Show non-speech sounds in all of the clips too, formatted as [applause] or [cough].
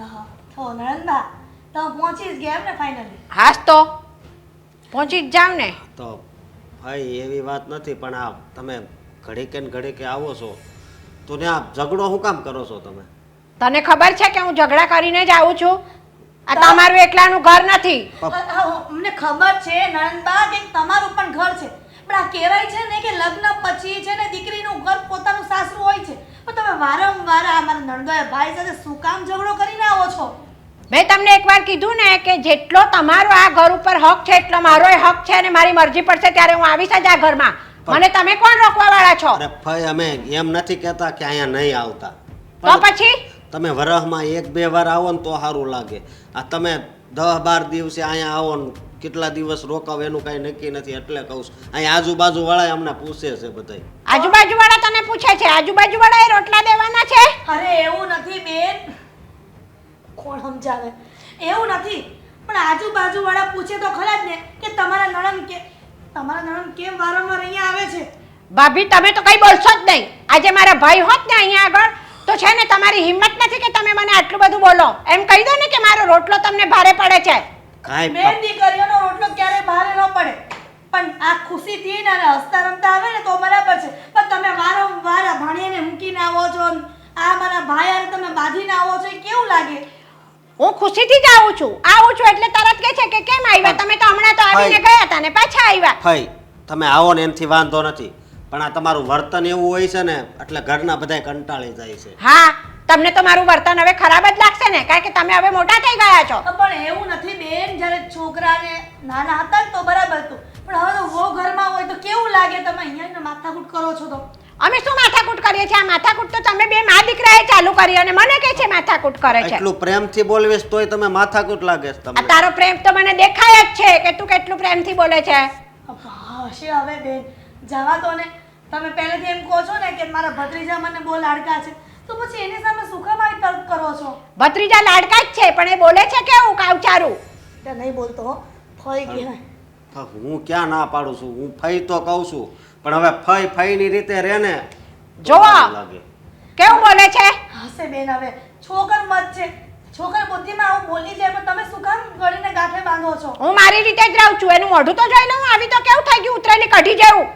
હા તો નણંદબા તમે પહોંચી જ ગયા એમ ને ફાઇનલી હાસ તો. પહોંચી જ જાવ ને. તો ભાઈ એવી વાત નથી પણ આ તમે ઘડીકે ને ઘડીકે આવો છો. તો ને આ ઝઘડો શું કામ કરો છો તમે? તને ખબર છે કે હું ઝઘડા કરીને જ આવું છું? આ તમારું એકલાનું ઘર નથી. અમને ખબર છે નણંદબા કે તમારું પણ ઘર છે. પણ આ કહેવાય છે ને કે લગ્ન પછી છે ને દીકરીનું ઘર પોતાનું સાસરું હોય છે. પણ તમે વારંવાર આ મારા નણંદોએ ભાઈ સાથે શું કામ ઝઘડો કરીને આવો છો? મેં તમને એકવાર કીધું ને કે જેટલો તમારો આ ઘર ઉપર હક છે એટલો મારો હક છે અને મારી મરજી પડશે ત્યારે હું આવીશ જ આ ઘરમાં. મને તમે કોણ રોકવા વાળા છો? અરે ભાઈ અમે એમ નથી કહેતા કે અહીંયા નહીં આવતા. તો પછી? તમે વરહમાં એક બે વાર આવો ને તો સારું લાગે. આ તમે દસ બાર દિવસે અહીંયા આવો ને કેટલા દિવસ રોકાવ એનું કાંઈ નક્કી નથી એટલે કહું છું. અહીંયા આજુબાજુ વાળા અમને પૂછે છે બધાય. આજુબાજુ વાળા તને પૂછે છે આજુબાજુ વાળા એ રોટલા દેવાના છે? અરે એવું નથી બેન. કોણ સમજાવે? એવું નથી. પણ આજુબાજુ વાળા પૂછે તો ખરા જ ને કે તમારા નણંદ કે તમારા નણંદ કેમ વારંવાર અહીંયા આવે છે? ભાભી તમે તો કઈ બોલશો જ નહીં. આજે મારા ભાઈ હોત ને અહીંયા આગળ તો છે ને તમારી હિંમત નથી કે તમે મને આટલું બધું બોલો. એમ કહી દો ને કે મારો રોટલો તમને ભારે પડે છે. કાંઈ બેન દીકરીઓનો રોટલો ક્યારે ભારે ન પડે. પણ આ ખુશીથી ને અને હસતા રમતા આવે ને તો બરાબર છે. પણ તમે વારંવાર આ ભાણિયાને મૂકીને આવો છો ને આ મારા ભાઈ તમે બાંધીને આવો છો એ કેવું લાગે? હું ખુશીથી જ આવું છું. આવું છું એટલે તરત કહે છે કે કેમ આવ્યા? તમે તો હમણાં તો આવીને. ગયા હતા ને પાછા આવ્યા. ભાઈ તમે આવો ને એમથી વાંધો નથી. પણ આ તમારું વર્તન એવું હોય છે ને એટલે ઘરના બધાય કંટાળી જાય છે. હા. તમને તો મારું વર્તન હવે ખરાબ જ લાગશે ને? કારણ કે તમે હવે મોટા થઈ ગયા છો. પણ એવું નથી બેન જ્યારે છોકરાને નાના હતા ને તો બરાબર હતું. પણ હવે તો વો ઘરમાં હોય તો કેવું લાગે તમે અહીંયા માથાકૂટ કરો છો તો? અમે શું માથાકૂટ કરીએ છીએ? આ માથાકૂટ તો તમે બે મા દીકરાએ ચાલુ કરી અને મને કહે છે માથાકૂટ કરે છે. એટલું પ્રેમથી બોલવેશ તોય તમે માથાકૂટ લાગે છે આ તમને. તારો પ્રેમ તો મને દેખાય જ છે કે તું કેટલું પ્રેમથી બોલે છે. હશે હવે બેન. જવા તો ને. તમે પહેલેથી એમ કહો છો ને કે મારા ભત્રીજા મને બહુ લાડકા છે. તો પછી એની સામે શું કામ આવી તર્ક કરો છો? ભત્રીજા લાડકા જ છે પણ એ બોલે છે કેવું કાવચારું? તે નહીં બોલતો હો ફઈ કહેવાય હા, હું ક્યાં ના પાડું છું? હું ફઈ તો કહું છું પણ હવે ફઈ ફઈ ની રીતે રહે ને તો જોવો. લાગે. કેવું બોલે છે? હશે બેન હવે છોકર મત છે. છોકર બુદ્ધિમાં આવું બોલી જાય પણ તમે શું કામ ગળીને ગાંઠે બાંધો છો? હું મારી રીતે જ રહું છું એનું મોઢું તો જોઈ લઉં આવી તો કેવું થઈ ગયું ઉતરાઈને કઢી જેવું?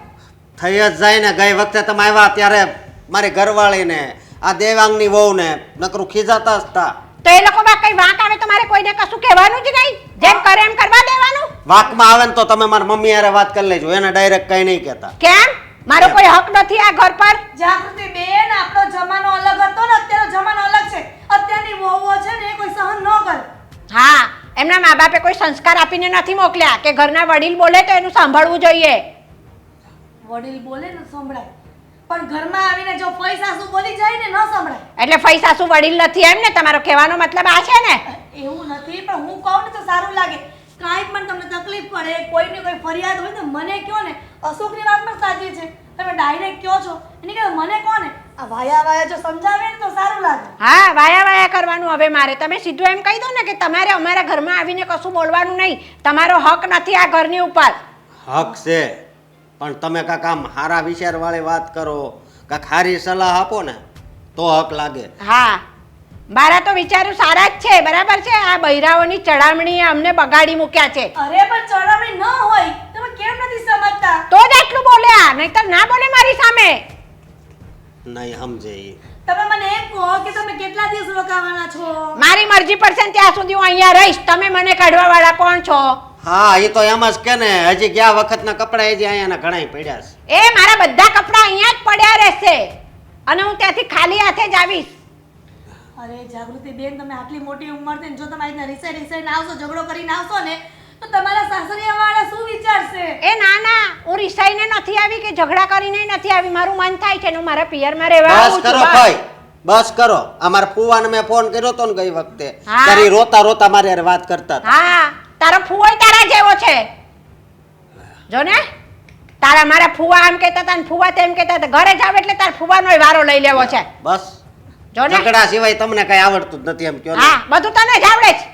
થઈ જ જાય ને ગઈ વખતે તમે આવ્યા ત્યારે મારી ઘરવાળીને આ દેવાંગની વહુને નકરું ખીજાતા જ હતા તો એ લોકો બા કઈ વાંક આવે તો મારે કોઈને કશું કહેવાનું જ નહીં? જેમ કરે એમ કરવા દેવાનું? વાકમાં આવે ને તો તમે મારા મમ્મી હારે વાત કરી લેજો એને ડાયરેક્ટ કઈ નહીં કહેતા. કેમ? મારો કોઈ હક નથી આ ઘર પર? જાગૃતિ બેન આપણો જમાનો અલગ હતો ને અત્યારનો જમાનો અલગ છે. અત્યારની વહુઓ છે ને એ કોઈ સહન ન કરે. હા એમના મા બાપે કોઈ સંસ્કાર આપીને નથી મોકલ્યા કે ઘરના વડીલ બોલે તો એનું સાંભળવું જોઈએ. વડીલ બોલે ને સંભળાય. પણ ઘરમાં આવીને જો ફઈ સાસુ બોલી જાય ને ન સંભળાય એટલે ફઈ સાસુ વડીલ નથી એમ ને? તમારો કહેવાનો મતલબ આ છે ને? એવું નથી પણ હું કહું ને તો સારું લાગે. કાંઈ પણ તમને તકલીફ પડે કોઈને કોઈ ફરિયાદ હોય ને મને કહો ને. અશોકની વાત પણ સાચી છે. તમે ડાયરેક્ટ કહો છો. એની કે મને કહો ને. આ વાયા વાયા જો સમજાવે ને તો સારું લાગે. હા વાયા વાયા કરવાનું હવે મારે. તમે સીધું એમ કહી દો ને કે તમારે અમારા ઘરમાં આવીને કશું બોલવાનું નહીં. તમારો હક નથી આ ઘરની ઉપર. હક છે. પણ તમે કાંક આમ સારા વિચારવાળી વાત કરો કાંક હારી સલાહ આપો ને તો હક લાગે. હા. મારા તો વિચારો સારા જ છે બરાબર છે? આ બૈરાઓની ચડામણી અમને બગાડી મૂક્યા છે. અરે પણ ચડામણી ન હોય. તમે કેમ નથી સમજતા? તો જ આટલું બોલ્યા નહીતર ના બોલે મારી સામે. નહીં સમજે તમે મને એમ કહો કે તમે કેટલા દિવસ રોકાવાના છો? મારી મરજી પડશે ને ત્યાં સુધી હું અહીંયા રહીશ. તમે મને કાઢવા વાળા કોણ છો? હા એ તો એમ જ કે ને હજી ગયા વખતના કપડા હજી અહીંયા ઘણા પડ્યા છે. એ મારા બધા કપડા અહીંયા જ પડ્યા રહેશે. અને હું ત્યાંથી ખાલી હાથે જ આવીશ. અરે જાગૃતિ બેન તમે આટલી મોટી ઉંમર થઈને જો તમે આજના રિસાઈ રિસાઈને આવશો ઝઘડો કરીને આવશો ને તો તમારા સાસરિયા વાળા શું વિચારશે? એ ના ના હું રિસાઈને નથી આવી કે ઝઘડા કરીને નથી આવી. મારું મન થાય છે ને હું મારા પિયરમાં રહેવા બસ કરો. ભાઈ બસ કરો. અમારા ફુવાને મેં ફોન કર્યો તો ને ગઈ વખતે. તારી રોતા રોતા મારી વાત કરતા હતા. હા. તારો ફુવાય તારા જેવો છે. જો ને તારા મારા ફુવા આમ કહેતા હતા ને ફુવા તેમ કહેતા હતા ઘરે જાવ એટલે તાર ફુવાનો વારો લઈ લેવો છે. બસ. જો ને? ઝઘડા સિવાય તમને કઈ આવડતું જ નથી એમ કયો હા બધું તને જ આવડે છે.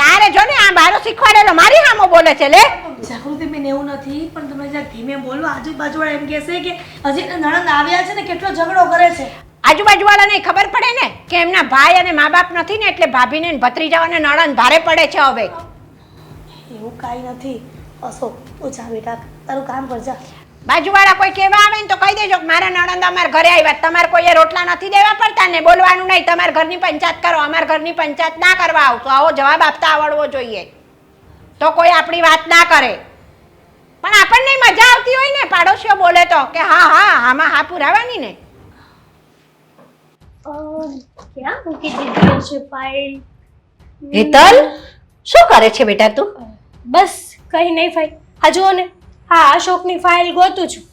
તારે જો ને આ બારો શીખવાડેલો મારી સામો બોલે છે લે. જાગૃતિ બેન એવું નથી પણ તમે જ્યાં ધીમે બોલો આજુબાજુ વાળા એમ કહેશે કે હજી નણંદ આવ્યા છે ને કેટલો ઝઘડો કરે છે. આજુબાજુ વાળાને ખબર પડે ને કે એમના ભાઈ અને મા બાપ નથી ને એટલે ભાભીને ને ભત્રીજાઓને નણંદ ભારે પડે છે હવે. એવું કાંઈ નથી. અશોક તું જા બેટા તારું કામ જા. બાજુવાળા કોઈ કહેવા આવે ને તો કહી દેજો કે મારા નણંદ અમારા ઘરે આવ્યા તમારે કોઈએ રોટલા નથી દેવા પડતા ને બોલવાનું નહીં. તમારા ઘરની પંચાયત કરો અમારા ઘરની પંચાયત ના કરવા આવતો આવો જવાબ આપતા આવડવો જોઈએ. તો કોઈ આપણી વાત ના કરે. પણ આપણને મજા આવતી હોય ને પાડોશીઓ બોલે તો કે હા હા આમાં હા પુરાવાની ને. ક્યાં મૂકી દીધી હશે ફાઇલ હેતલ શું કરે છે બેટા તું? બસ કઈ નહીં ભાઈ. હા જુઓ ને. હા અશોકની ફાઇલ ગોતું છું.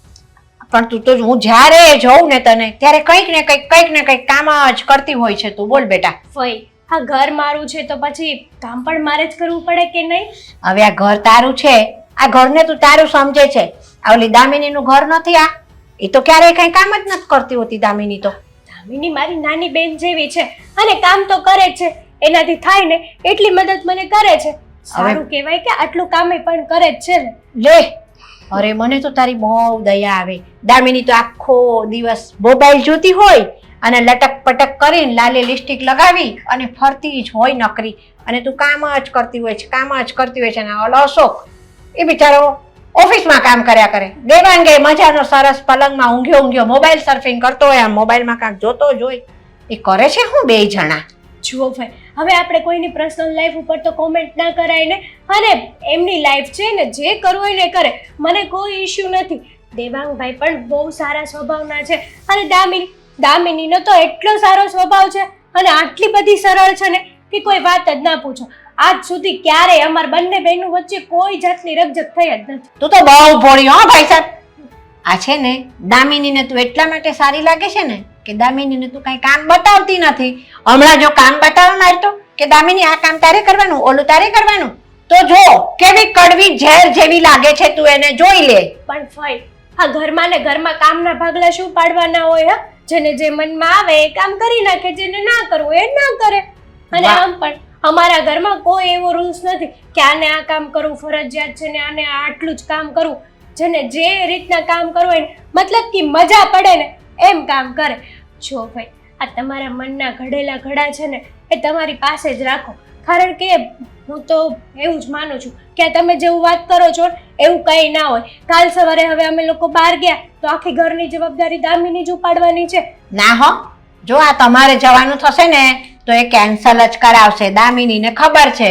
પણ તું તો હું જ્યારે જોઉં ને તને ત્યારે કંઈક ને કંઈક કંઈક ને કંઈક કામ જ કરતી હોય છે તું. બોલ બેટા. ફઈ હા ઘર મારું છે તો પછી કામ પણ મારે જ કરવું પડે કે નહીં? હવે આ ઘર તારું છે. આ ઘરને તું તારું સમજે છે. આ ઓલી દામિનીનું ઘર નથી આ. એ તો ક્યારેય કઈ કામ જ નથી કરતી હોતી દામિની તો. દામિની મારી નાની બેન જેવી છે અને કામ તો કરે જ છે. એનાથી થાય ને એટલી મદદ મને કરે છે. સારું કહેવાય કે આટલું કામે પણ કરે જ છે ને. લે અરે મને તો તારી બહુ દયા આવે. દામિની તો આખો દિવસ મોબાઈલ જોતી હોય અને લટક પટક કરીને લાલે લિપસ્ટિક લગાવી અને ફરતી જ હોય નકરી. અને તું કામ જ કરતી હોય છે કામ જ કરતી હોય છે અને ઓલો અશોક. એ બિચારો ઓફિસમાં કામ કર્યા કરે. દેવાંગે મજાનો સરસ પલંગમાં ઊંઘ્યો ઊંઘ્યો મોબાઈલ સર્ફિંગ કરતો હોય મોબાઈલમાં કાંઈક જોતો જ હોય એ કરે છે હું બે જણા? જુઓ ભાઈ હવે આપણે કોઈની પર્સનલ લાઈફ ઉપર તો કોમેન્ટ ના કરાય ને. અને એમની લાઈફ છે ને, જે કરવું હોય ને કરે. મને કોઈ ઇશ્યુ નથી. દેવાંગભાઈ પણ બહુ સારા સ્વભાવના છે. અને દામિની, દામિનીનો તો એટલો સારો સ્વભાવ છે અને આટલી બધી સરળ છે ને કે કોઈ વાત જ ના પૂછો. આજ સુધી ક્યારેય અમાર બંને બહેનો વચ્ચે કોઈ જાતની રકઝક થઈ જ નથી. તું તો બહુ ભોળી હો ભાઈ સાહેબ. આ છે ને, દામિનીને તું એટલા માટે સારી લાગે છે ને? કે દામિનીને તું કઈ કામ બતાવતી નથી. હમણાં જો કામ બતાવવા માંડતો કે દામિની આ કામ તારે કરવાનું ઓલું તારે કરવાનું? તો જો કેવી કડવી ઝેર જેવી લાગે છે તું એને જોઈ લે. પણ ફઈ આ ઘરમાં ને ઘરમાં કામના ભાગલા શું પાડવાના હોય હા? જેને જે મનમાં આવે એ કામ કરી નાખે જેને ના કરવું એ ના કરે. અને આમ પણ અમારા ઘરમાં કોઈ એવો રૂલ્સ નથી કે આને આ કામ કરવું ફરજિયાત છે ને આને આટલું જ કામ કરવું. જેને જે રીતના કામ કરવું હોય મતલબ કે મજા પડે ને એમ કામ કરે. જો ભાઈ, આ તમારા મનના ઘડેલા ઘડા છે ને, એ તમારી પાસે જ રાખો. કારણ કે હું તો એવું જ માનું છું કે તમે જેવું વાત કરો છો એવું કંઈ ના હોય. કાલ સવારે હવે અમે લોકો બહાર ગયા, તો આખી ઘરની જવાબદારી દામિની જ ઉપાડવાની છે. ના હો, જો આ તમારે જવાનું થશે ને, તો એ કેન્સલ જ કરાવશે. દામિનીને ખબર છે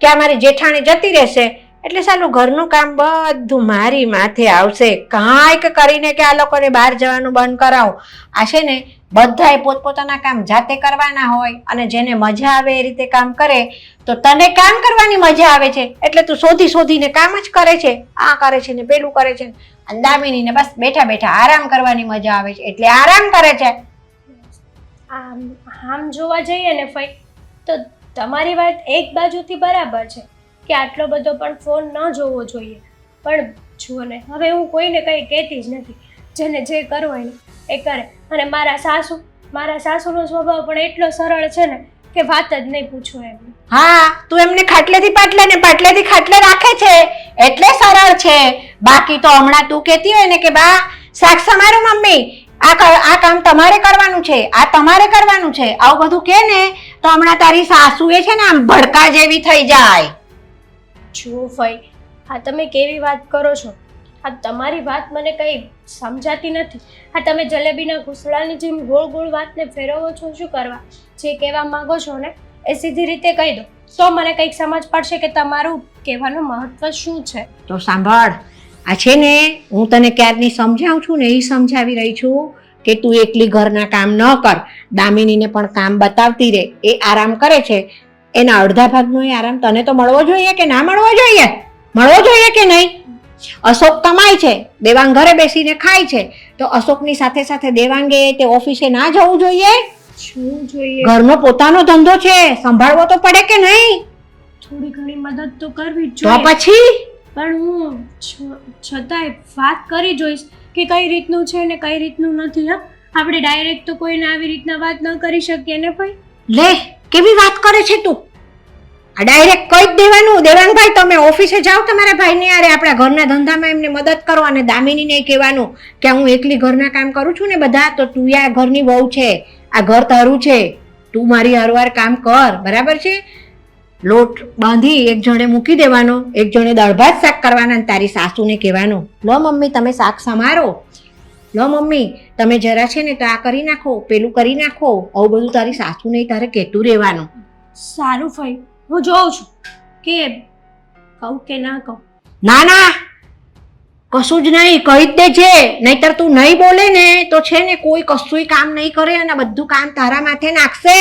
કે અમારી જેઠાણી જતી રહેશે. એટલે સાલું ઘરનું કામ બધું મારી માથે આવશે. કાંઈક કરીને કે આ લોકોને બહાર જવાનું બંધ કરાવો. આ છે ને બધાએ પોતપોતાના કામ જાતે કરવાના હોય અને જેને મજા આવે એ રીતે કામ કરે, તો તને કામ કરવાની મજા આવે છે. એટલે તું શોધી શોધીને કામ જ કરે છે. આ કરે છે ને, પેલું કરે છે અને દામિનીને બસ બેઠા બેઠા આરામ કરવાની મજા આવે છે. એટલે આરામ કરે છે. આમ આમ જોવા જઈએ ને ફઈ, તો તમારી વાત એક બાજુથી બરાબર છે. કે આટલો બધો પણ ફોન ન જોવો જોઈએ. પણ જુઓ ને, હવે હું કોઈને કંઈ કહેતી જ નથી. જેને જે કરવું હોય ને, એ કરે. અને મારા સાસુ, મારા સાસુનો સ્વભાવ પણ એટલો સરળ છે ને કે વાત જ નહીં પૂછો એમ. હા, તું એમને ખાટલેથી પાટલે ને પાટલેથી ખાટલે રાખે છે. એટલે સરળ છે. બાકી તો હમણાં તું કહેતી હોય ને કે, બા, શાક સમારું મમ્મી. આ આ કામ તમારે કરવાનું છે. આ તમારે કરવાનું છે. આવું બધું કે ને, તો હમણાં તારી સાસુ એ છે ને આમ ભડકા જેવી થઈ જાય. જુઓ ભાઈ. હા, તમે કેવી વાત કરો છો? હા, તમારી વાત મને કંઈ સમજાતી નથી. આ તમે જલેબીના ઘૂસડાની જેમ ગોળ ગોળ વાતને ફેરવો છો, શું કરવા? જે કહેવા માગો છો ને, એ સીધી રીતે કહી દો. તો મને કંઈક સમજ પડશે કે તમારું કહેવાનું મહત્વ શું છે? તો સાંભળ, આ છે ને, હું તને ક્યારની સમજાવું છું ને એ સમજાવી રહી છું કે તું એકલી ઘરના કામ ન કર. દામિનીને પણ કામ બતાવતી રહે. એ આરામ કરે છે. એના અડધા ભાગનો એ આરામ તને તો મળવો જોઈએ કે ના મળવો જોઈએ? મળવો જોઈએ કે નહીં? અશોક કમાય છે દેવાંગ ઘરે બેસીને ખાય છે. તો અશોકની સાથે સાથે દેવાંગે તે ઓફિસે ના જવું જોઈએ? શું જોઈએ. ઘરનો પોતાનો ધંધો છે સંભાળવો તો પડે કે નહીં? થોડી ઘણી મદદ તો કરવી જોઈએ તો પછી? પણ હું છતાંય વાત કરી જોઈશ કે કઈ રીતનું છે ને કઈ રીતનું નથી હા? આપણે ડાયરેક્ટ તો કોઈને આવી રીતના વાત ન કરી શકીએ ને ભાઈ? લે કેવી વાત કરે છે તું? આ ડાયરેક્ટ કહી જ દેવાનું. દેવાંગભાઈ, તમે ઓફિસે જાઓ તમારા ભાઈને અરે આપણા ઘરના ધંધામાં એમને મદદ કરો અને દામિનીને કહેવાનું કે હું એકલી ઘરના કામ કરું છું ને બધા, તો તું આ ઘરની વહુ છે, આ ઘર તારું છે, તું મારી હરવાર કામ કર. બરાબર છે? લોટ બાંધી એક જણે મૂકી દેવાનો, એક જણે દાળ ભાત શાક કરવાના અને તારી સાસુને કહેવાનું, લો મમ્મી, તમે શાક સમારો. લો મમ્મી તમે જરા છે ને તો આ કરી નાખો પેલું કરી નાખો. આવું બધું તારી સાસુ નહીં તારે કહેતું રહેવાનું. સારું ફઈ હું જોઉં છું. કે કહું કે ના કહું? ના ના. કશું જ નહીં કહી જ દેજે. નહીતર તું નહીં બોલે ને તો છે ને કોઈ કશુંય કામ નહીં કરે અને બધું કામ તારા માથે નાખશે.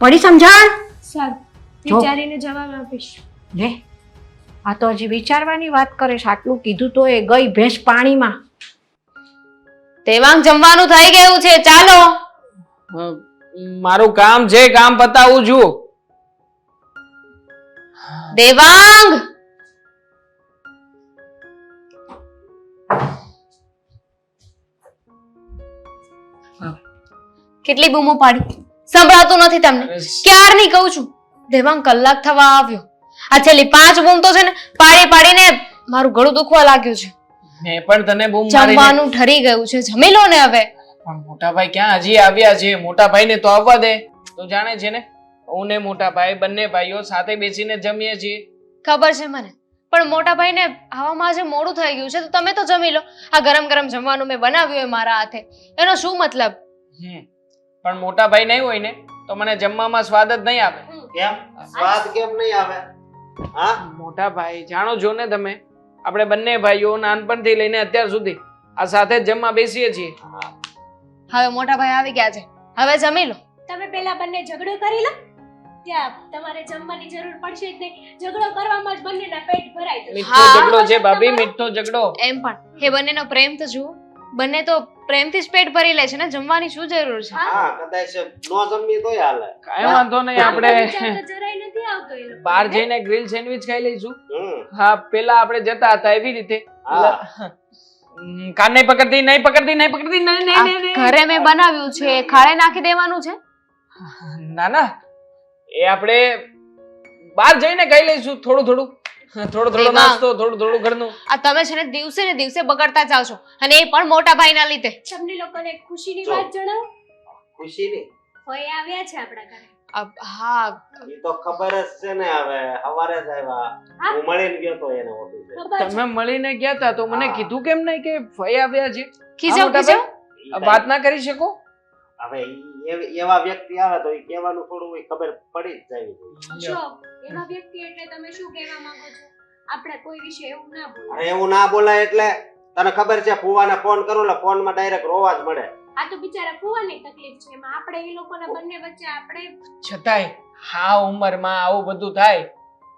પડી સમજણ? સારું. વિચારીને જવાબ આપીશ. લે. આ તો હજી વિચારવાની વાત કરે છે. આટલું કીધું તો એ ગઈ ભેંસ પાણીમાં. દેવાંગ જમવાનું થઈ ગયું છે ચાલો. મારું કામ છે કામ પતાવું છું. દેવાંગ! કેટલી બૂમો પાડી. સંભળાતું નથી તમને. ક્યારની કહું છું? દેવાંગ કલાક થવા આવ્યો. આ છેલ્લી પાંચ બૂમ તો છે ને પાડી પાડીને મારું ગળું દુખવા લાગ્યું છે. મેં પણ તને બૂમ મારીને જમવાનું ઠરી ગયું છે. જમી લો ને હવે? પણ મોટા ભાઈ ક્યાં હજી આવ્યા છે? મોટા ભાઈને તો આવવા દે. તું જાણે છે ને હું ને મોટા ભાઈ બંને ભાઈઓ સાથે બેસીને જમીએ છીએ. ખબર છે મને. પણ મોટા ભાઈને આવામાં આજે મોડું થઈ ગયું છે તો તમે તો જમી લો. આ ગરમ ગરમ જમવાનું મેં બનાવ્યું હોય મારા હાથે. એનો શું મતલબ? હમ. પણ મોટા ભાઈ નહીં હોય ને તો મને જમવામાં સ્વાદ જ નહીં આવે. કેમ? સ્વાદ કેમ નહીં આવે? હા? મોટા ભાઈ જાણો છો ને તમે આપણે બંને ભાઈઓ નાનપણથી લઈને અત્યાર સુધી આ સાથે જ જમવા બેસીએ છીએ. હવે મોટા ભાઈ આવી ગયા છે. હવે જમી લો. તમે પેલા બંને ઝઘડો કરી લો. ત્યાં તમારે જમવાની જરૂર પડશે જ નહીં. ઝઘડો કરવામાં જ બંનેના પેટ ભરાય જશે. મીઠો હા. ઝઘડો છે ભાભી મીઠો ઝઘડો. એમ પણ. એ બંનેનો પ્રેમ તો જુઓ. બંને તો પ્રેમથી જ પેટ ભરી લે છે ને? જમવાની શું જરૂર છે? હા. કદાચ નો જમી તોય હાલે. કાઈ વાંધો નહીં આપણે જરાય નથી આવતો એ બહાર જઈને ગ્રીલ સેન્ડવિચ ખાઈ લઈશું. હા પેલા આપણે જતા હતા એવી રીતે. કાન નહીં પકડતી નહીં પકડતી નહીં પકડતી નહીં નહીં ઘરે મેં બનાવ્યું છે ખાડે નાખી દેવાનું છે? ના ના. એ આપણે બહાર જઈને ખાઈ લઈશું થોડું થોડું. થોડું થોડો એમાં- નાસ્તો થોડું થોડું ઘરનું. આ તમે છે ને દિવસે ને દિવસે બગડતા જાવ છો. અને એ પણ મોટા ભાઈના લીધે. તમને લોકોને એક ખુશીની જો. વાત જણાવો? ખુશી ની ફઈ આવ્યા છે આપણા ઘરે. અબ હા. એ તો ખબર જ છે ને હવે. સવારે જ આવ્યા. હા? હું મળીને ગયો તો એને ઓફિસે ખબર છે. તમે મળીને ગયા હતા તો મને હા. કીધું કેમ નહીં કે ફઈ આવ્યા છે? ખીજાવ મોટા ખીજાવ? ઈ વાત ના કરી શકો? હવે એવા વ્યક્તિ આવે તો એ કહેવાનું થોડું હોય ખબર પડી જ જાય. જો એવા વ્યક્તિ એટલે તમે શું કહેવા માંગો છો? આપણે કોઈ વિશે એવું ના બોલાય અરે એવું ના બોલાય એટલે તને ખબર છે ફુવાને ફોન કરું એટલે ફોનમાં ડાયરેક્ટ રોવા જ મળે. આ તો બિચારા ફુવાની તકલીફ છે. એમાં આપણે એ લોકોના બંને વચ્ચે આપણે છતાંય હા ઉંમરમાં આવું બધું થાય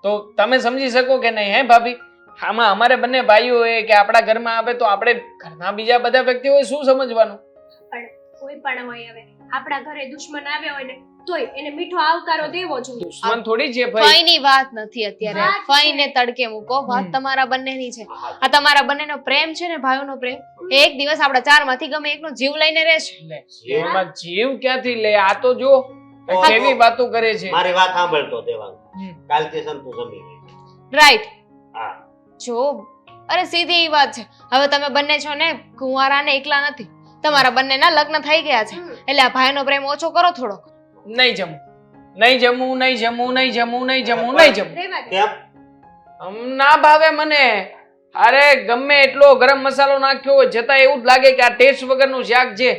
તો તમે સમજી શકો કે નહીં હે ભાભી? આમાં અમારે બંને ભાઈઓ હોય કે આપણા ઘરમાં આવે તો આપણે ઘરના બીજા બધા વ્યક્તિઓએ શું સમજવાનું? કોઈ પણ હોય હવે. આપણા ઘરે દુશ્મન આવ્યા હોય ને તોય એને મીઠો આવકારો દેવો જોઈએ. દુશ્મન થોડી છે ભાઈ. ફઈની વાત નથી અત્યારે. ફઈને તડકે મૂકો. વાત. તમારા બંનેની છે. આ તમારા બંનેનો પ્રેમ છે ને ભાઈઓનો પ્રેમ? એક દિવસ આપણા ચારમાંથી ગમે એકનો જીવ લઈને રહેશે. જીવમાં જીવ ક્યાંથી લે? આ તો જો કેવી વાતો કરે છે. મારી વાત સાંભળતો દેવાનું. કાલથી સંતુ જમી. રાઈટ હા. જો અરે સીધી વાત છે. હવે તમે બંને છો ને કુંવારા ને એકલા નથી. તમારા બંનેના લગ્ન થઈ ગયા છે. એટલે આ ભાઈનો પ્રેમ ઓછો કરો થોડો નહીં જમું. નહીં જમું નહીં જમું નહીં જમું નહીં જમું નહીં જમું. કેમ? આમ ના ભાવે મને. અરે ગમે એટલો ગરમ મસાલો નાખ્યો હોય છતાં એવું જ લાગે કે આ ટેસ્ટ વગરનું શાક છે.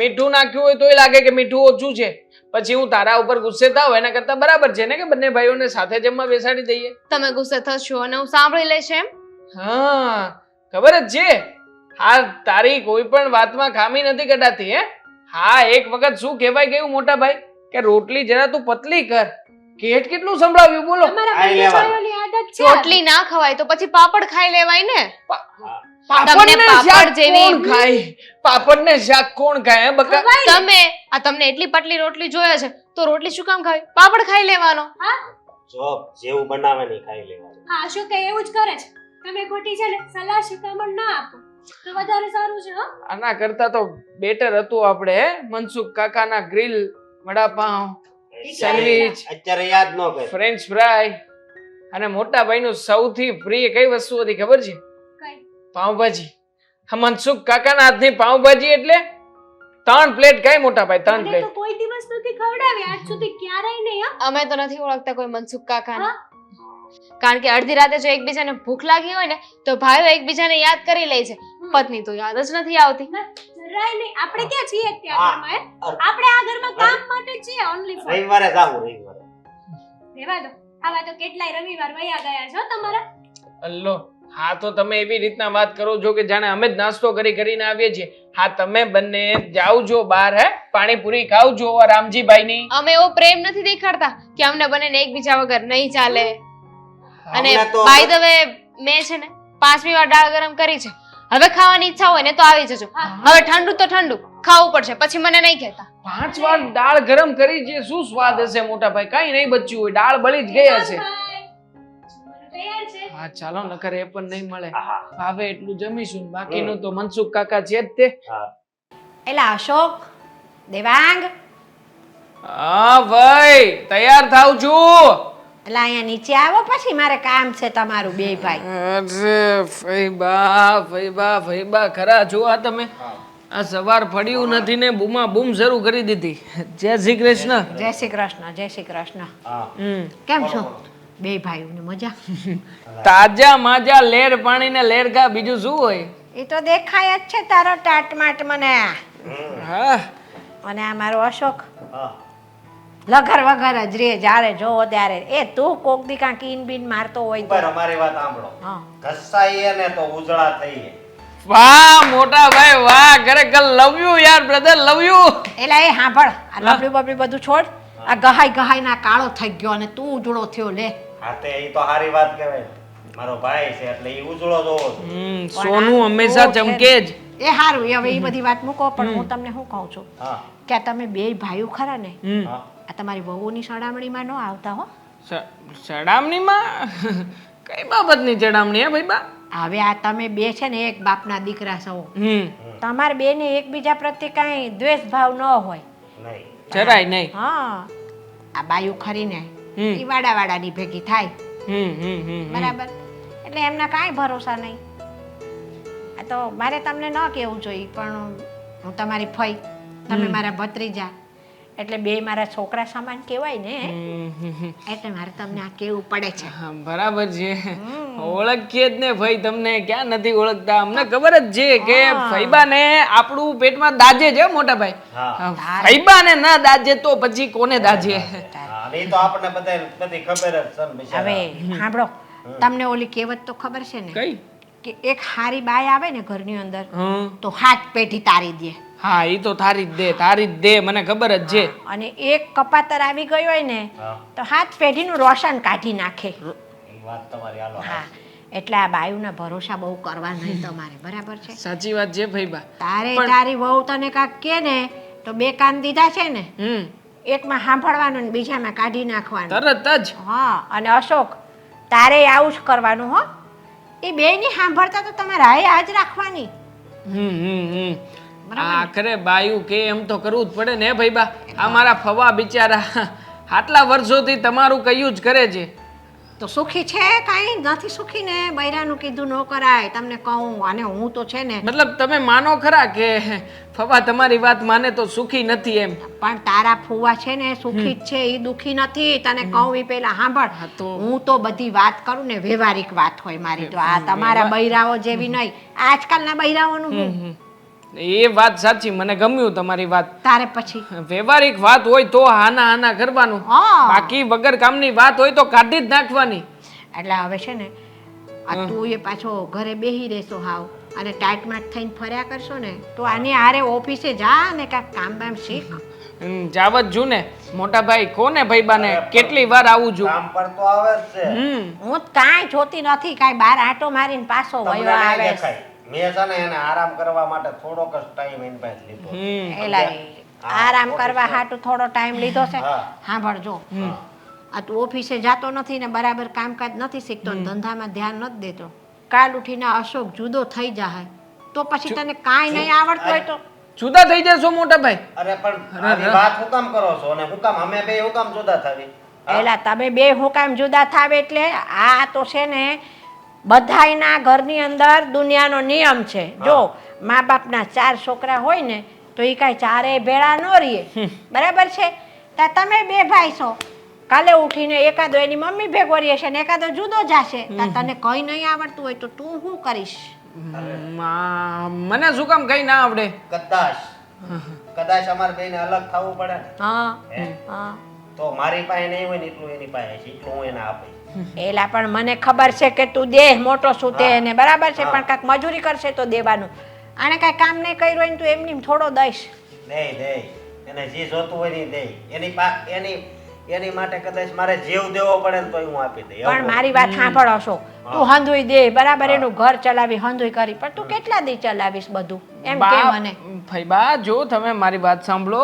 મીઠું નાખ્યું હોય તોય લાગે કે મીઠું ઓછું છે. પછી હું તારા ઉપર ગુસ્સે થાવ એના કરતા બરાબર છે ને કે બંને ભાઈઓને સાથે જમવા બેસાડી દઈએ? તમે ગુસ્સે થશો અને હું સાંભળી લઈશ એમ. હા ખબર જ છે. હા તારી કોઈ પણ વાતમાં ખામી નથી કઢાતી હે? હા એક વખત શું કહેવાય ગયું મોટા ભાઈ? કે રોટલી જરા તું પતલી કર. કેટ કેટલું સંભળાવ્યું બોલો. રોટલી ના ખવાય તો પછી પાપડ ખાઈ લેવાય ને? પાપડને પાપડ શાક જેવી- કોણ ખાય? પાપડને શાક કોણ ખાય બકા? તમે આ તમને એટલી પટલી રોટલી જોયા છે તો રોટલી શું કામ ખાવી? પાપડ ખાઈ લેવાનો. જો જેવું બનાવે નહીં ખાઈ લેવાનું. હા અશોક એવું જ કરે છે. તમે ખોટી છે ને સલાહ શિખામણ ના આપો. તો વધારે સારું છે હો. આના કરતા તો બેટર હતું આપણે હે? મનસુખ કાકાના ગ્રીલ વડાપાઉં સેન્ડવિચ અત્યારે યાદ ન કર. ફ્રેન્ચ ફ્રાય અને મોટા ભાઈનું સૌથી પ્રિય કઈ વસ્તુ હતી ખબર છે? કઈ? પાવભાજી આ મનસુખ કાકાના હાથની પાઉંભાજી એટલે ત્રણ પ્લેટ કઈ મોટા ભાઈ ત્રણ મને તો પ્લેટ કોઈ દિવસ નથી ખવડાવી આજ સુધી ક્યારેય નહીં હા. અમે તો નથી ઓળખતા કોઈ મનસુખ કાકાને. કારણ કે અડધી રાતે જો એકબીજાને ભૂખ લાગી હોય ને તો ભાઈઓ એકબીજાને યાદ કરી લે છે. પત્ની તો યાદ જ નથી આવતી. જરાય નહીં. આપણે ક્યાં છીએ અત્યારે હા. ઘરમાં આપણે આ ઘરમાં કામ માટે છીએ ઓન્લી ફોર રવિવારે જાવું રવિવારે. દેવા દો. આવા તો કેટલાય રવિવાર વયા ગયા છો તમારા. અલ્લો હા તો તમે એવી રીતના વાત કરો છો કે જાણે અમે જ નાસ્તો કરી કરીને આવીએ છીએ. હા તમે બંને જાઓ છો બહાર હે? પાણીપુરી ખાવ છો રામજીભાઈની. અમે એવો પ્રેમ નથી દેખાડતા કે અમને બંને એકબીજા વગર નહીં ચાલે. અને બાય ધ વે મેં છે ને પાંચમી વાર દાળ ગરમ કરી છે. હવે ખાવાની ઈચ્છા હોય ને તો આવી જજો. હવે ઠંડુ તો ઠંડુ ખાવું પડશે. પછી મને નહીં કહેતા. પાંચ વાર દાળ ગરમ કરી છે શું સ્વાદ હશે મોટા ભાઈ કઈ નહીં બચ્યું હોય દાળ બળી જ ગઈ હશે. હા ચાલો નકર એ પણ નહીં મળે. ભાવે એટલું જમીશું. બાકીનું તો મનસુખ કાકા છે જ તે. હા. એલા અશોક દેવાંગ. હા ભાઈ તૈયાર થાવ છું. એલા અહીંયા નીચે આવો પછી મારે કામ છે તમારું બે ભાઈ. અરે ફઈબા ફઈબા ફઈબા ખરા જો આ તમે આ સવાર પડ્યું નથી ને બૂમા બૂમ શરૂ કરી દીધી. જય શ્રી કૃષ્ણ. જય શ્રી કૃષ્ણ જય શ્રી કૃષ્ણ. હા. કેમ છો? બે ભાઈઓને મજા? તાજા માજા લેર પાણી ને લેર ગા બીજું શું હોય? એ તો દેખાય જ છે તારો ટાટમાટ મને. હા. અને આ મારો અશોક. હા. લગર વગર જ રે જ્યારે જોવો ત્યારે. એ તું કોક દી કાંક ઈન બીન મારતો હોય તો. ઉપર અમારી વાત સાંભળો. ઘસાઈએ ને તો ઉજળા થઈએ. વાહ મોટા ભાઈ વાહ ખરેખર લવ યુ યાર બ્રધર લવ યુ એલા એ સાંભળ આ લબડી બબડી બધું છોડ. આ ગહાઈ ગહાઈ ના કાળો થઈ ગયો અને તું ઉજળો થયો લે. હા તે એ તો સારી વાત કહેવાય. મારો ભાઈ છે એટલે એ ઉજળો જોવો હમ સોનું હંમેશા ચમકે જ. એ સારું હવે એ બધી વાત મૂકો પણ હું તમને શું કહું છું? કે આ તમે બે ભાઈઓ ખરા ને? હા. આ તમારી વહુની સડામણીમાં ન આવતા હો. સ- ચડામણીમાં? [laughs] કઈ બાબતની ચડામણી હે ભાઈ બા હવે આ તમે બે છે ને એક બાપના દીકરા છો. હમ. તમારે બેને એકબીજા પ્રત્યે કાંઈ દ્વેષ ભાવ ન હોય. જરાય નહીં. હા. આ બાયું ખરીને હમ. એ વાડા વાડાની ભેગી થાય. હમ હમ હમ બરાબર. એટલે એમના કાંઈ ભરોસા નહીં. આ તો મારે તમને ન કહેવું જોઈએ પણ હું તમારી ફઈ. તમે મારા ભત્રીજા. એટલે બે મારા છોકરા સમાન કહેવાય ને. એટલે મારે તમને આ કેવું પડે છે. બરાબર છે. ઓળખીએ જ ને ભાઈ તમને ક્યાં નથી ઓળખતા? અમને ખબર જ છે કે ફૈબાને આપણું પેટમાં દાજે છે મોટા ભાઈ. ફૈબાને ના દાજે તો પછી કોને દાજે? હા તો આપણને બધાય બધી ખબર જ છે હવે સાંભળો તમને ઓલી કહેવત તો ખબર છે ને? કઈ? કે એક હારી બાય આવે ને ઘરની અંદર હમ. તો હાથ પેઢી તારી દે. હા એ તો તારી જ દે તારી જ દે મને ખબર જ છે. અને એક કપાતર આવી ગયો હોય ને તો હાથ પેઢીનું રોશન કાઢી નાખે. વાત તમારી હાલો હા એટલે આ બાયુના ભરોસા બહુ કરવા નહીં તમારે બરાબર છે? સાચી વાત છે ફૈબા તારે તારી બહુ તને કાક કે ને તો બે કાન દીધા છે ને હમ. એકમાં સાંભળવાનું ને બીજામાં કાઢી નાખવાનું. તરત જ? હા અને અશોક તારે આવું જ કરવાનું હો. એ બેયની સાંભળતા તો તમારે હાય આજ રાખવાની. હમ હમ હમ. આખરે બાયું કે એમ તો કરવું જ પડે ને ભાઈ બા? આ મારા ફવા બિચારા આટલા વર્ષોથી તમારું કયું જ કરે છે. તો સુખી છે કાંઈ? નથી સુખી ને બૈરાનું કીધું ન કરાય. તમને કહું અને હું તો છે ને મતલબ તમે માનો ખરા કે ફવા તમારી વાત માને તો સુખી નથી એમ? પણ તારા ફુવા છે ને સુખી જ છે એ દુખી નથી. તને કહું એ પેલા સાંભળ. તો- હું તો બધી વાત કરું ને વ્યવહારિક વાત હોય મારી તો. આ તમારા બૈરાઓ જેવી નહીં. આજકાલના બૈરાઓનું હું. એ વાત સાચી મને ગમ્યું તમારી વાત. તારે પછી? વ્યવહારિક વાત હોય તો હાના હાના કરવાનું. હા. બાકી વગર કામની વાત હોય તો કાઢી જ નાખવાની. એટલે હવે છે ને આ તું એ પાછો ઘરે બેહી રહેશો હાવ અને ટાઈટ માટ થઈને ફર્યા કરશો ને તો આની હારે ઓફિસે જા ને કાંઈક કામ બામ શીખ હમ, જાવત જુ ને. મોટા ભાઈ કોને ભાઈ બાને? કેટલી વાર આવું છું. કામ પર તો આવે જ છે. હું કાંઈ જોતી નથી કાંઈ બાર આંટો મારીને પાછો વયો આવે દેખાય. મેં છે ને એને આરામ કરવા માટે થોડોક જ ટાઈમ એની પાસે લીધો એલા આરામ કરવા હાટુ થોડો ટાઈમ લીધો છે. હા. સાંભળજો આ તું ઓફિસે જાતો નથી ને બરાબર કામકાજ નથી શીખતો ધંધામાં ધ્યાન નથી દેતો. કાલ ઉઠીને અશોક જુદો થઈ જાય તો પછી તને કાંઈ નહીં આવડતું હોય તો? જુદા થઈ જશો મોટા ભાઈ. અરે પણ વાત હું કામ કરો છો અને હું કામ અમે બે હું કામ જુદા થાવી. એલા તમે બે હું કામ જુદા થાવ એટલે આ તો છે ને બધાયના ઘરની અંદર દુનિયાનો નિયમ છે. જો મા બાપના ચાર છોકરા હોય ને તો એ કાંઈ ચારેય ભેળા ન રહીએ બરાબર છે? તો તમે બે ભાઈ છો. કાલે ઉઠીને એકાદો એની મમ્મી ભેગો રહે છે ને એકાદો જુદો જશે. તા તને કંઈ નહીં આવડતું હોય તો તું શું કરીશ? મને શું કામ કઈ ના આવડે? કદાચ. કદાચ અમારે બેને અલગ થવું પડે હા? હા. તો મારી પાસે નહીં હોય ને એટલું એની પાસે છે એટલું હું એને આપીશ. એલા પણ મને ખબર છે કે તું દેહ મોટો શું તે ને બરાબર છે પણ કાંક મજૂરી કરશે તો દેવાનું. આને કાંઈ કામ નહીં કર્યું હોય તું એમની થોડો દઈશ. નહીં નહીં. એને જે જોતું હોય નહીં એની પા એની એની માટે કદાચ મારે જીવ દેવો પડે ને તોય હું આપી દઈ. પણ મારી વાત સાંભળો છો. તું હંધુઈ દે બરાબર એનું ઘર ચલાવી હંધુઈ કરી. પણ તું કેટલા દી ચલાવીશ બધું? એમ કે મને. ભાઈ બા જો તમે મારી વાત સાંભળો.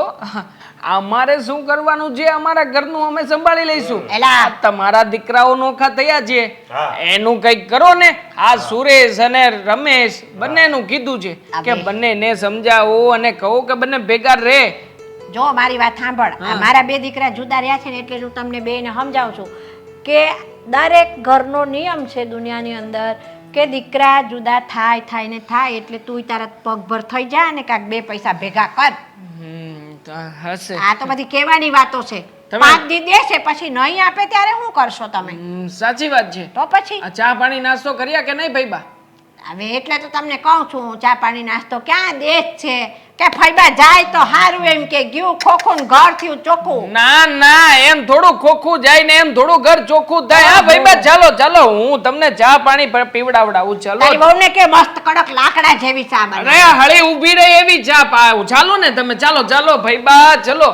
અમારે શું કરવાનું છે? અમારા ઘરનું અમે સંભાળી લઈશું. એલા. આ તમારા દીકરાઓ નોખા થયા છે. એનું કંઈક કરો ને. આ સુરેશ અને રમેશ બંનેનું કીધું છે કે બંને બંનેને સમજાવો અને કહો કે બંને ભેગા રહે. જો મારી વાત સાંભળ. આ મારા બે દીકરા જુદા રહ્યા છે ને એટલે હું તમને બેને સમજાવું છું કે દરેક ઘરનો નિયમ છે દુનિયાની અંદર કે દીકરા જુદા થાય થાય ને થાય એટલે તું તારા પગભર થઈ જા અને કાંક બે પૈસા ભેગા કર. હશે. આ તો બધી કહેવાની વાતો છે. પાંચ દી દેશે પછી નહીં આપે ત્યારે શું કરશો તમે? સાચી વાત છે. તો પછી? ચા પાણી નાસ્તો કર્યા કે નહીં ભાઈ બા? હવે એટલે તો તમને કહું છું ચા પાણી નાસ્તો ક્યાં દેશ છે? કે ફઈબા જાય તો હારું એમ કે ગયું ખોખું ને ઘર થયું ચોખ્ખું. ના ના એમ થોડું ખોખું જાય ને એમ થોડું ઘર ચોખ્ખું થાય. હા ભાઈ બા ચાલો ચાલો હું તમને ચા પાણી પીવડાવડાવું ચાલો. તારી વહુને કે મસ્ત કડક લાકડા જેવી ચા બને અરે હળી ઊભી રહી એવી ચા પાવું ચાલો ને તમે ચાલો ચાલો ભાઈ બા ચલો.